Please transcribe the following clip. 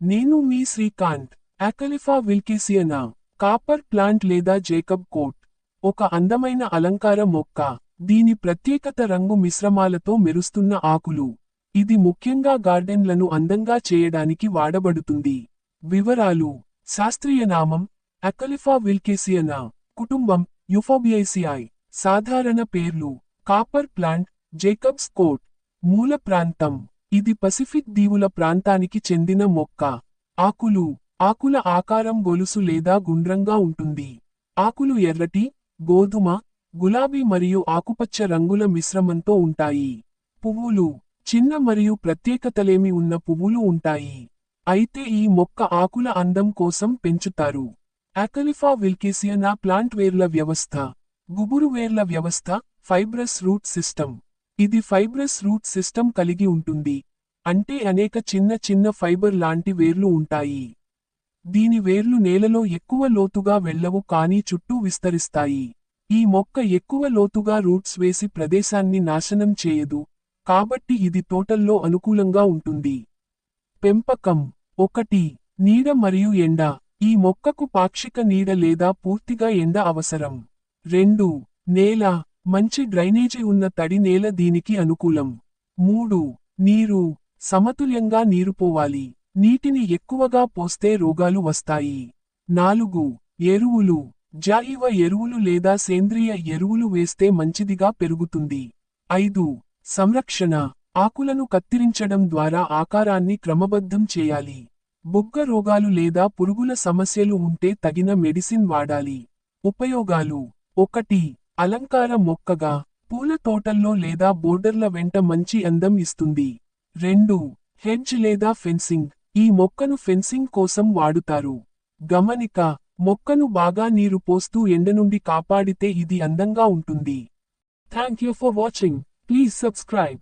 నేను మీ Srikanth acalypha wilkesiana copper plant లేదా Jacob coat. ఒక అందమైన అలంకార మొక్క దీని ప్రత్యేకత రంగు మిశ్రమాలతో మెరుస్తున్న ఆకులు. ఇది ముఖ్యంగా గార్డెన్లను అందంగా చేయడానికి వాడబడుతుంది. వివరాలు శాస్త్రీయ నామం అకలిఫా విల్కేసియనా కుటుంబం యుఫోబియేసియాయ్ సాధారణ పేర్లు కాపర్ ప్లాంట్ జేకబ్స్ కోట్ మూల ప్రాంతం. ఇది పసిఫిక్ దీవుల ప్రాంతానికి చెందిన మొక్క. ఆకులు. ఆకుల ఆకారం గొలుసు లేదా గుండ్రంగా ఉంటుంది. ఆకులు ఎర్రటి గోధుమ గులాబీ మరియు ఆకుపచ్చ రంగుల మిశ్రమంతో ఉంటాయి. పువ్వులు. చిన్న మరియు ప్రత్యేకతలేమి ఉన్న పువ్వులు ఉంటాయి. అయితే ఈ మొక్క ఆకుల అందం కోసం పెంచుతారు. ఆకలిఫా విల్కేసియనా ప్లాంట్ వేర్ల వ్యవస్థ. గుబురు వేర్ల వ్యవస్థ ఫైబ్రస్ రూట్ సిస్టమ్. ఇది ఫైబ్రస్ రూట్ సిస్టమ్ కలిగి ఉంటుంది. అంటే అనేక చిన్న చిన్న ఫైబర్ లాంటి వేర్లు ఉంటాయి. దీని వేర్లు నేలలో ఎక్కువ లోతుగా వెళ్ళవు కానీ చుట్టూ విస్తరిస్తాయి. ఈ మొక్క ఎక్కువ లోతుగా రూట్స్ వేసి ప్రదేశాన్ని నాశనం చేయదు. కాబట్టి ఇది తోటల్లో అనుకూలంగా ఉంటుంది. పెంపకం. ఒకటి. నీడ మరియు ఎండ. ఈ మొక్కకు పాక్షిక నీడ లేదా పూర్తిగా ఎండ అవసరం. రెండు. నేల. మంచి డ్రైనేజీ ఉన్న తడి నేల దీనికి అనుకూలం. మూడు నీరు. సమతుల్యంగా నీరు పోవాలి. నీటిని ఎక్కువగా పోస్తే రోగాలు వస్తాయి. నాలుగు ఎరువులు. జాయివ ఎరువులు లేదా సేంద్రియ ఎరువులు వేస్తే మంచిదిగా పెరుగుతుంది. ఐదు సంరక్షణ. ఆకులను కత్తిరించడం ద్వారా ఆకారాన్ని క్రమబద్ధం చేయాలి. బొగ్గ రోగాలు లేదా పురుగుల సమస్యలు ఉంటే తగిన మెడిసిన్ వాడాలి. ఉపయోగాలు. ఒకటి అలంకార మొక్కగా పూల తోటల్లో లేదా బోర్డర్ల వెంట మంచి అందం ఇస్తుంది. రెండు హెడ్జ్ లేదా ఫెన్సింగ్. ఈ మొక్కను ఫెన్సింగ్ కోసం వాడుతారు. గమనిక మొక్కను బాగా నీరు పోస్తూ ఎండ నుండి కాపాడితే ఇది అందంగా ఉంటుంది. Thank you for watching please subscribe